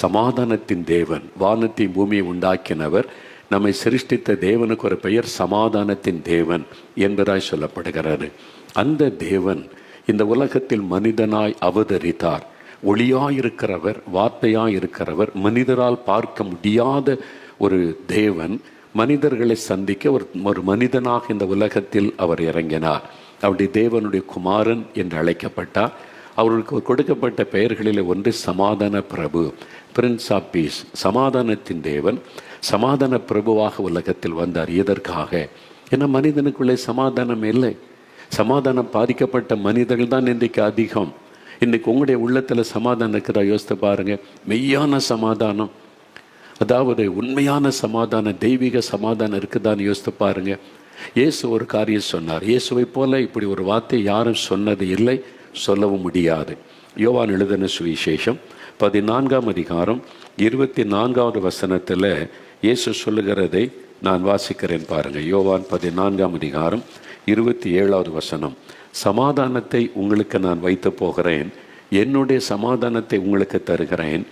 சமாதானத்தின் தேவன் வானத்தை பூமியை உண்டாக்கினவர். நம்மை சிருஷ்டித்த தேவனுக்கு ஒரு பெயர் சமாதானத்தின் தேவன் என்பதாய் சொல்லப்படுகிறது. அந்த தேவன் இந்த உலகத்தில் மனிதனாய் அவதரித்தார். ஒளியாயிருக்கிறவர் வார்த்தையாயிருக்கிறவர் மனிதரால் பார்க்க முடியாத ஒரு தேவன் மனிதர்களை சந்திக்க ஒரு ஒரு மனிதனாக இந்த உலகத்தில் அவர் இறங்கினார். அவருடைய தேவனுடைய குமாரன் என்று அழைக்கப்பட்டார். அவர்களுக்கு கொடுக்கப்பட்ட பெயர்களில் ஒன்று சமாதான பிரபு பிரின்ஸ் ஆஃப் பீஸ் சமாதானத்தின் தேவன். சமாதான பிரபுவாக உலகத்தில் வந்தார். எதற்காக? ஏன்னா மனிதனுக்குள்ளே சமாதானம் இல்லை. சமாதானம் பாதிக்கப்பட்ட மனிதர்கள் தான் இன்றைக்கு அதிகம். இன்றைக்கு உங்களுடைய உள்ளத்தில் சமாதானம் இருக்கிறா யோசித்து பாருங்கள் மெய்யான சமாதானம். அதாவது உண்மையான சமாதானம் தெய்வீக சமாதானம் இருக்குதான்னு யோசித்து பாருங்க. இயேசு ஒரு காரியம் சொன்னார். இயேசுவை போல இப்படி ஒரு வார்த்தை யாரும் சொன்னது இல்லை. சொல்லவும் முடியாது. யோவான் எழுதின சுவிசேஷம் பதினான்காம் அதிகாரம் இருபத்தி நான்காவது வசனத்தில் இயேசு சொல்லுகிறதை நான் வாசிக்கிறேன் பாருங்கள் யோவான் பதினான்காம் அதிகாரம் இருபத்தி ஏழாவது வசனம். சமாதானத்தை உங்களுக்கு நான் வைத்து போகிறேன். என்னுடைய சமாதானத்தை உங்களுக்கு தருகிறேன்.